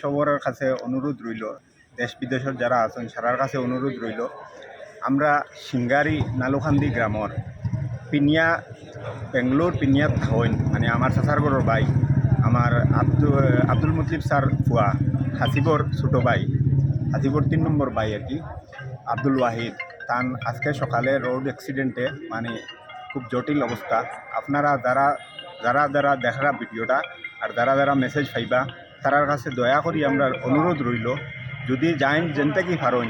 সবরের কাছে অনুরোধ রইল দেশ বিদেশের যারা আছেন সারার কাছে অনুরোধ রইল। আমরা সিঙ্গারি নালুখান্দি গ্রামর পিনিয়া বেঙ্গলোর পিনিয়াত হইন মানে আমার চাচারগড়ের ভাই, আমার আব্দুল আব্দুল মুতলিব স্যার ফুয়া, হাসিবর ছোটো ভাই, হাসিবর তিন নম্বর ভাই আর কি, আব্দুল ওয়াহিদ। তান আজকে সকালে রোড অ্যাক্সিডেন্টে মানে খুব জটিল অবস্থা। আপনারা যারা যারা যারা দেখা ভিডিওটা আর যারা যারা মেসেজ পাইবা তারার কাছে দয়া করি আমরা অনুরোধ রইল, যদি যাইন যেনতে কি পারেন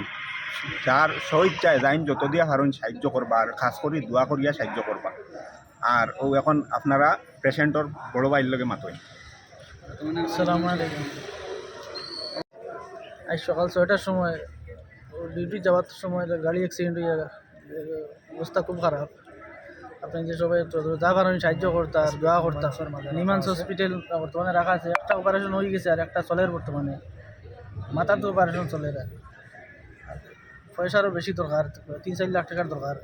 যার স্বইচ্ছায় যাইন যত দিয়া পারেন সাহায্য করবা, আর খাস করে দোয়া করিয়া সাহায্য করবা। আর ও এখন আপনারা পেশেন্টর বড় ভাইয়ের লগে মাতই আজ সকাল ছয়টার সময় ডিউটি যাওয়ার সময় গাড়ি অ্যাক্সিডেন্ট হয়ে। অবস্থা খুব খারাপ। আপনি যে সবাই যা পারেন সাহায্য করতা দোয়া করতা। নিমান্স হসপিটাল বর্তমানে রাখা আছে। একটা অপারেশন হয়ে গেছে আর একটা চলের বর্তমানে। মাথার তো অপারেশন চলে আর পয়সারও বেশি দরকার তিন চার লাখ টাকার দরকার।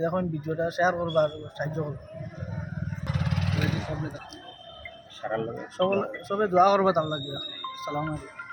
দেখুন ভিডিওটা শেয়ার করবা আর সাহায্য করবা। সারার লগে সব দোয়া করবা তার লাগিয়া সালাম আলাইকুম।